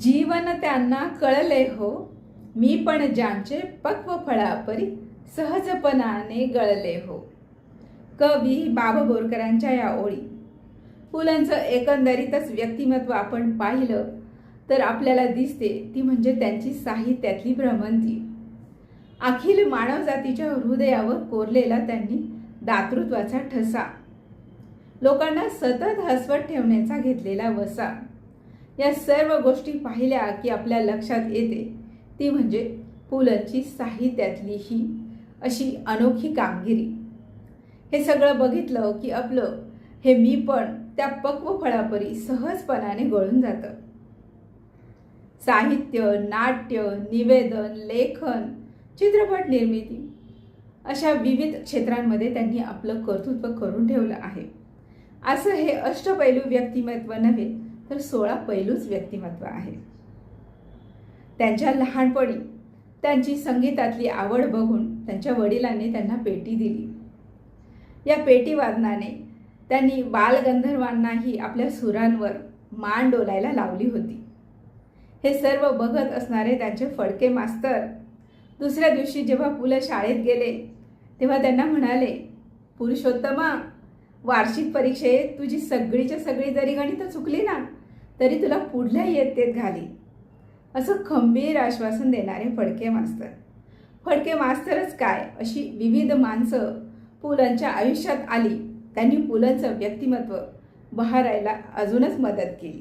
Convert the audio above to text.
जीवन त्यांना कळले हो. मी पण ज्यांचे पक्व फळापरी सहजपणाने गळले हो. कवी बाबा बोरकरांच्या या ओळी. पुलांचं एकंदरीतच व्यक्तिमत्व आपण पाहिलं तर आपल्याला दिसते ती म्हणजे त्यांची साहित्यातली भ्रमंती. अखिल मानवजातीच्या हृदयावर कोरलेला त्यांनी दातृत्वाचा ठसा. लोकांना सतत हसवत ठेवण्याचा घेतलेला वसा. या सर्व गोष्टी पाहिल्या की आपल्या लक्षात येते. ती म्हणजे पुलंची साहित्यातली ही अशी अनोखी कामगिरी. हे सगळं बघितलं की आपलं हे मी पण त्या पक्व फळापरी सहजपणाने गळून जातं. साहित्य नाट्य निवेदन लेखन चित्रपट निर्मिती अशा विविध क्षेत्रांमध्ये त्यांनी आपलं कर्तृत्व करून ठेवलं आहे. असं हे अष्टपैलू व्यक्तिमत्व नव्हे तर सोळा पैलूच व्यक्तिमत्व आहे. त्यांच्या लहानपणी त्यांची संगीतातली आवड बघून त्यांच्या वडिलांनी त्यांना पेटी दिली. या पेटी वादनाने त्यांनी बालगंधर्वांनाही आपल्या सुरांवर मान डोलायला लावली होती. हे सर्व बघत असणारे त्यांचे फडके मास्तर दुसऱ्या दिवशी जेव्हा पुलं शाळेत गेले तेव्हा त्यांना म्हणाले पुरुषोत्तमा वार्षिक परीक्षेत तुझी सगळीच्या सगळी जरी गणितं चुकली ना तरी तुला पुढल्या इयत्तेत घाली. असं खंबीर आश्वासन देणारे फडके मास्तर. फडके मास्तरच काय? अशी विविध माणसं पुलंच्या आयुष्यात आली. त्यांनी पुलंचं व्यक्तिमत्व बहारायला अजूनच मदत केली.